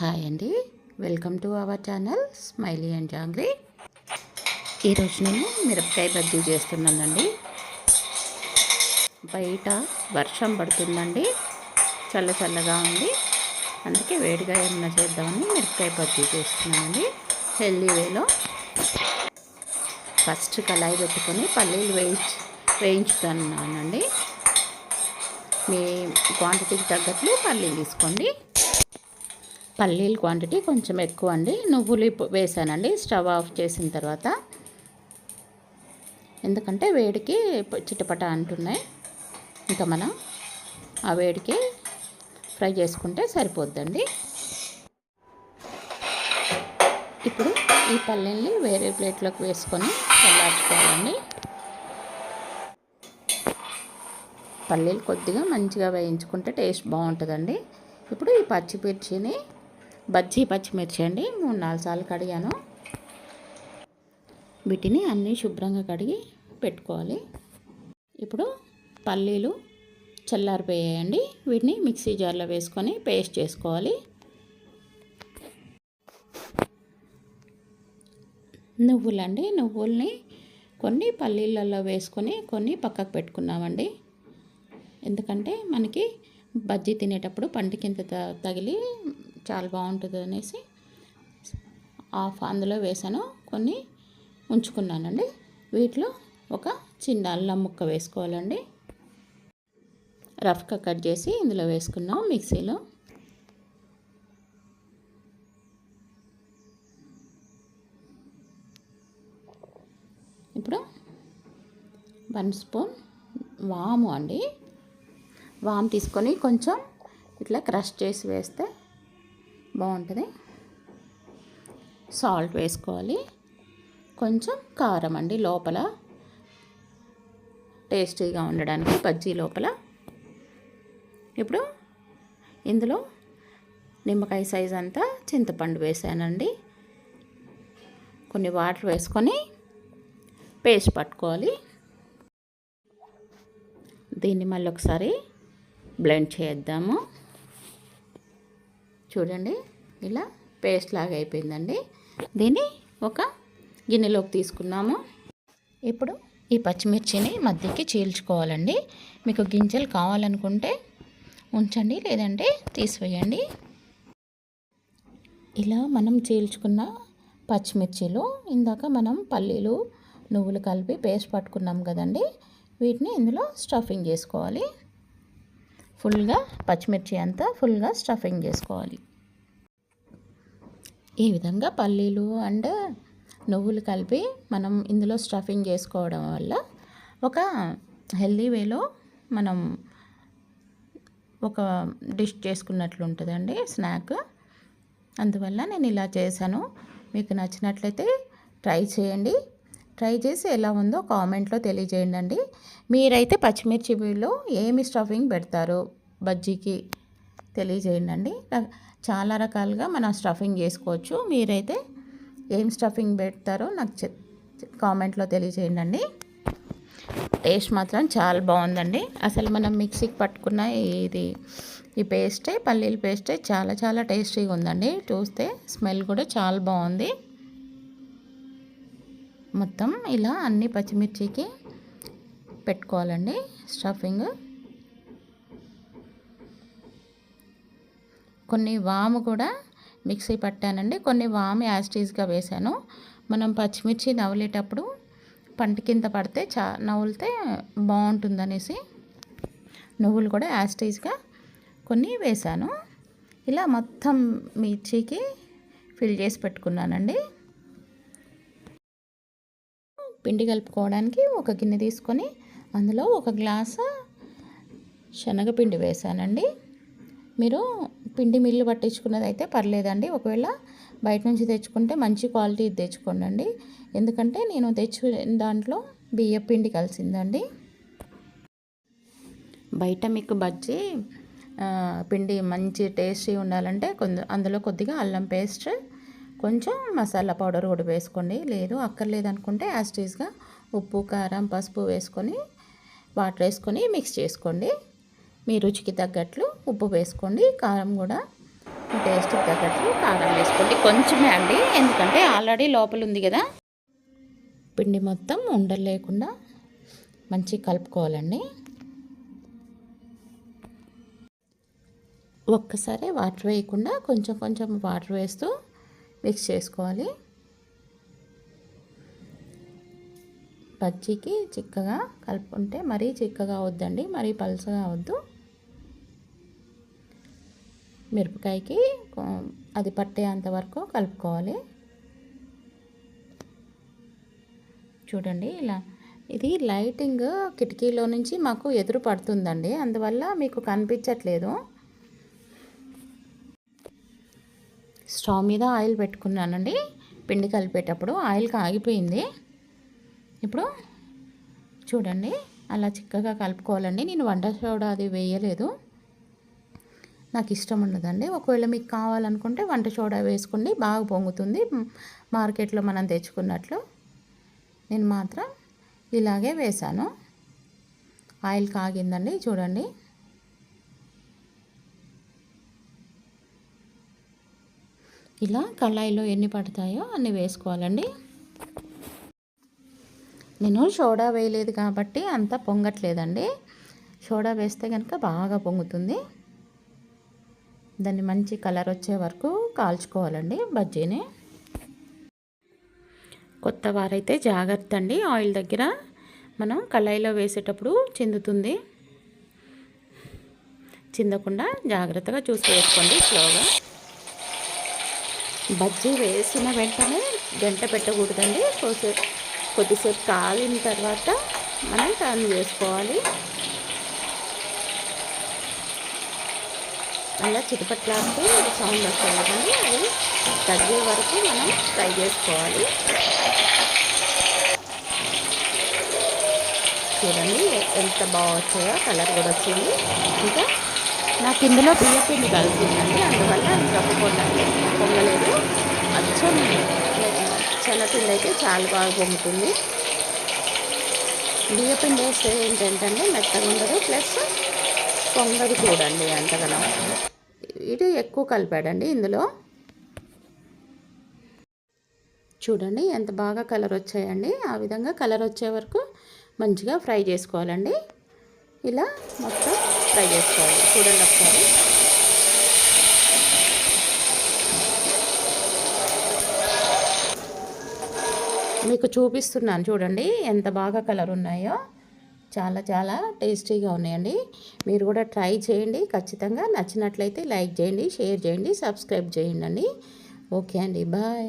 Hi అండి. Welcome to our channel smiley and Jangri. ఈరోజు నేను మిరపకాయ బజ్జీ చేస్తున్నానండి. బయట వర్షం పడుతుందండి. చల్ల చల్లగా ఉంది. అందుకే వేడిగా ఏమన్నా చేద్దామని మిరపకాయ బజ్జీ చేస్తున్నానండి. హెల్దీ వేలో. ఫస్ట్ కళాయి పెట్టుకొని పల్లీలు వేయించి వేయించుతున్నానండి మీ క్వాంటిటీకి తగ్గట్లు పల్లీలు తీసుకోండి. పల్లీల క్వాంటిటీ కొంచెం ఎక్కువ అండి. నువ్వులు వేసానండి. స్టవ్ ఆఫ్ చేసిన తర్వాత. ఎందుకంటే వేడికి చిటపట అంటున్నాయి. ఇంకా మనం ఆ వేడికి ఫ్రై చేసుకుంటే సరిపోద్దండి. ఇప్పుడు ఈ పల్లీల్ని వేరే ప్లేట్లోకి వేసుకొని చల్లార్చుకోవాలండి. పల్లీలు కొద్దిగా మంచిగా వేయించుకుంటే టేస్ట్ బాగుంటుందండి. ఇప్పుడు ఈ పచ్చిమిర్చిని బజ్జీ పచ్చిమిర్చి అండి. మూడు నాలుగు సార్లు కడిగాను. వీటిని అన్నీ శుభ్రంగా కడిగి పెట్టుకోవాలి. ఇప్పుడు పల్లీలు చల్లారిపోయాయండి. వీటిని మిక్సీ జార్లో వేసుకొని పేస్ట్ చేసుకోవాలి. నువ్వులండి. నువ్వుల్ని కొన్ని పల్లీలలో వేసుకొని కొన్ని పక్కకు పెట్టుకున్నామండి. ఎందుకంటే మనకి బజ్జీ తినేటప్పుడు పంట కింద త- తగిలి చాలా బాగుంటుంది అనేసి ఆఫ్ అందులో వేసాను. కొన్ని ఉంచుకున్నానండి. వీటిలో ఒక చిన్న అల్లం ముక్క వేసుకోవాలండి. రఫ్గా కట్ చేసి ఇందులో వేసుకున్నాం మిక్సీలో. ఇప్పుడు వన్ స్పూన్ వాము అండి. వామ్ తీసుకొని కొంచెం ఇట్లా క్రష్ చేసి వేస్తే బాగుంటుంది. సాల్ట్ వేసుకోవాలి. కొంచెం కారం అండి లోపల. టేస్టీగా ఉండడానికి బజ్జీ లోపల. ఇప్పుడు ఇందులో నిమ్మకాయ సైజ్ అంతా చింతపండు వేసానండి. కొన్ని వాటర్ వేసుకొని పేస్ట్ పట్టుకోవాలి. దీన్ని మళ్ళీ ఒకసారి బ్లెండ్ చేద్దాము. చూడండి ఇలా పేస్ట్ లాగా అయిపోయిందండి. దీన్ని ఒక గిన్నెలోకి తీసుకున్నాము. ఇప్పుడు ఈ పచ్చిమిర్చిని మధ్యకి చీల్చుకోవాలండి. మీకు గింజలు కావాలనుకుంటే ఉంచండి లేదంటే తీసివేయండి. ఇలా మనం చీల్చుకున్న పచ్చిమిర్చిలో ఇందాక మనం పల్లీలు నువ్వులు కలిపి పేస్ట్ పట్టుకున్నాం కదండి. వీటిని ఇందులో స్టఫింగ్ చేసుకోవాలి. ఫుల్గా పచ్చిమిర్చి అంతా ఫుల్గా స్టఫింగ్ చేసుకోవాలి. ఈ విధంగా పల్లీలు అండ్ నువ్వులు కలిపి మనం ఇందులో స్టఫింగ్ చేసుకోవడం వల్ల ఒక హెల్దీ వేలో మనం ఒక డిష్ చేసుకున్నట్లు ఉంటుందండి స్నాక్. అందువల్ల నేను ఇలా చేశాను. మీకు నచ్చినట్లయితే ట్రై చేయండి. ట్రై చేసి ఎలా ఉందో కామెంట్లో తెలియజేయండి అండి మీరైతే పచ్చిమిర్చిలో ఏమి స్టఫింగ్ పెడతారో బజ్జీకి తెలియజేయండి అండి చాలా రకాలుగా మనం స్టఫింగ్ చేసుకోవచ్చు. మీరైతే ఏం స్టఫింగ్ పెడతారో నాకు చె కామెంట్లో తెలియజేయండి అండి టేస్ట్ మాత్రం చాలా బాగుందండి. అసలు మనం మిక్సీకి పట్టుకున్న ఇది ఈ పేస్టే పల్లీల పేస్టే చాలా చాలా టేస్టీగా ఉందండి. చూస్తే స్మెల్ కూడా చాలా బాగుంది. మొత్తం ఇలా అన్ని పచ్చిమిర్చికి పెట్టుకోవాలండి స్టఫింగ్ కొన్ని వాము కూడా మిక్సీ పట్టానండి కొన్ని వాము యాస్టీజ్గా వేశాను. మనం పచ్చిమిర్చి నవలేటప్పుడు పంట కింద పడితే చా నవ్వులితే బాగుంటుందనేసి నువ్వులు కూడా యాస్టీజ్గా కొన్ని వేశాను. ఇలా మొత్తం మిర్చికి ఫిల్ చేసి పెట్టుకున్నానండి. పిండి కలుపుకోవడానికి ఒక గిన్నె తీసుకొని అందులో ఒక గ్లాసు శనగపిండి వేసానండి. మీరు పిండి మిల్లు పట్టించుకున్నది అయితే పర్లేదండి. ఒకవేళ బయట నుంచి తెచ్చుకుంటే మంచి క్వాలిటీ తెచ్చుకోండి ఎందుకంటే నేను తెచ్చు దాంట్లో బియ్య పిండి కలిసిందండి. బయట మీకు బజ్జీ పిండి మంచి టేస్టీ ఉండాలంటే కొంత అందులో కొద్దిగా అల్లం పేస్ట్ కొంచెం మసాలా పౌడర్ కూడా వేసుకోండి. లేదు అక్కర్లేదు అనుకుంటే యాస్టీస్గా ఉప్పు కారం పసుపు వేసుకొని వాటర్ వేసుకొని మిక్స్ చేసుకోండి. మీ రుచికి తగ్గట్లు ఉప్పు వేసుకోండి. కారం కూడా టేస్ట్కి తగ్గట్లు కారం వేసుకోండి. కొంచెమే అండి. ఎందుకంటే ఆల్రెడీ లోపల ఉంది కదా. పిండి మొత్తం ఉండలు లేకుండా మంచిగా కలుపుకోవాలండి. ఒక్కసారి వాటర్ వేయకుండా కొంచెం కొంచెం వాటర్ వేస్తూ మిక్స్ చేసుకోవాలి. బజ్జీకి చిక్కగా కలుపుకుంటే మరీ చిక్కగా వద్దండి మరీ పలుసగా అవద్దు. మిరపకాయకి అది పట్టేంత వరకు కలుపుకోవాలి. చూడండి ఇలా ఇది లైటింగ్ కిటికీలో నుంచి మాకు ఎదురు పడుతుందండి అందువల్ల మీకు కనిపించట్లేదు. స్టవ్ మీద ఆయిల్ పెట్టుకున్నానండి. పిండి కలిపేటప్పుడు ఆయిల్ కాగిపోయింది. ఇప్పుడు చూడండి అలా చిక్కగా కలుపుకోవాలండి. నేను వంట సోడా అది వేయలేదు. నాకు ఇష్టం ఉండదండి. ఒకవేళ మీకు కావాలనుకుంటే వంట సోడా వేసుకోండి. బాగా పొంగుతుంది. మార్కెట్లో మనం తెచ్చుకున్నట్లు నేను మాత్రం ఇలాగే వేశాను. ఆయిల్ కాగిందండి. చూడండి. ఇలా కళాయిలో ఎన్ని పడతాయో అన్ని వేసుకోవాలండి. నేను సోడా వేయలేదు కాబట్టి అంత పొంగట్లేదండి. సోడా వేస్తే కనుక బాగా పొంగుతుంది. దాన్ని మంచి కలర్ వచ్చే వరకు కాల్చుకోవాలండి బజ్జీని. కొత్త వారైతే జాగ్రత్త అండి. ఆయిల్ దగ్గర మనం కళాయిలో వేసేటప్పుడు చిందుతుంది. చిందకుండా జాగ్రత్తగా చూసి వేసుకోండి స్లోగా. బజ్జీ వేసిన వెంటనే గంట పెట్టకూడదండి. కొద్దిసేపు కొద్దిసేపు కాగిన తర్వాత మనం టర్న్ చేసుకోవాలి అలా చిటపట్లాంటి సౌండ్ వస్తుంది కదండి. అది తగ్గే వరకు మనం ఫ్రై చేసుకోవాలి. చూడండి ఎంత బాగా వచ్చాయో కలర్ కూడా వచ్చింది. ఇంకా నాకు ఇందులో బియ్య పిండి కలిసిందండి. అందువల్ల తప్పు పొంగలేదు. అచ్చం శనగపిండి అయితే చాలా బాగా పొంగుతుంది. బియ్యపిండి వేస్తే ఏంటంటే మెత్తగా ఉండదు. ప్లస్ పొంగదు చూడండి అండి ఇది ఎక్కువ కలిపాడండి ఇందులో. చూడండి ఎంత బాగా కలర్ వచ్చాయండి. ఆ విధంగా కలర్ వచ్చే వరకు మంచిగా ఫ్రై చేసుకోవాలండి. ఇలా మొత్తం ఫ్రై చేసుకోవాలి. చూడండి ఒకసారి. మీకు చూపిస్తున్నాను చూడండి ఎంత బాగా కలర్ ఉన్నాయో. చాలా చాలా టేస్టీగా ఉన్నాయండి. మీరు కూడా ట్రై చేయండి. ఖచ్చితంగా నచ్చినట్లయితే లైక్ చేయండి షేర్ చేయండి సబ్స్క్రైబ్ చేయండి. ఓకే అండి. బాయ్.